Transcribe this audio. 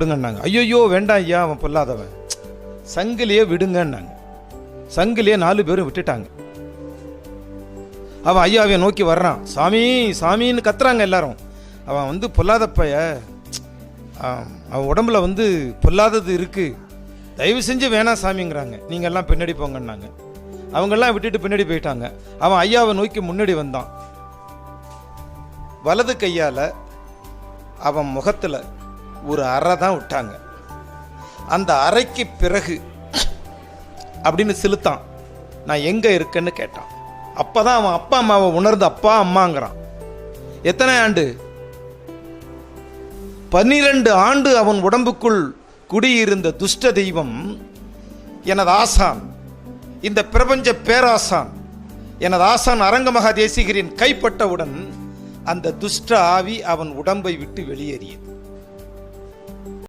விடுங்கன்னாங்க ஐயோ வேண்டாம் ஐயா அவன் பொல்லாதவன். சங்கிலியே விடுங்கன்னாங்க. சங்கிலியே நாலு பேரும் விட்டுட்டாங்க. அவன் ஐயாவை நோக்கி வர்றான். சாமி சாமின்னு கத்துறாங்க எல்லாரும். அவன் வந்து பொல்லாதப்பைய அவன் உடம்புல வந்து பொல்லாதது இருக்கு. தயவு செஞ்சு வேணாம் சாமிங்கிறாங்க. நீங்க எல்லாம் பின்னாடி போங்கன்னாங்க. அவங்கெல்லாம் விட்டுட்டு பின்னாடி போயிட்டாங்க. அவன் ஐயாவை நோக்கி முன்னாடி வந்தான். வலது கையால அவன் முகத்துல ஒரு அறை தான் விட்டாங்க. அந்த அறைக்கு பிறகு அப்படின்னு செலுத்தான். நான் எங்கே இருக்கேன்னு கேட்டான். அப்போ தான் அவன் அப்பா அம்மாவை உணர்ந்து அப்பா அம்மாங்கிறான். எத்தனை ஆண்டு? பன்னிரண்டு ஆண்டு அவன் உடம்புக்குள் குடியிருந்த துஷ்ட தெய்வம் எனது ஆசான் இந்த பிரபஞ்ச பேராசான் எனது ஆசான் அரங்கமகா தேசிகரின் கைப்பட்டவுடன் அந்த துஷ்ட ஆவி அவன் உடம்பை விட்டு வெளியேறியது.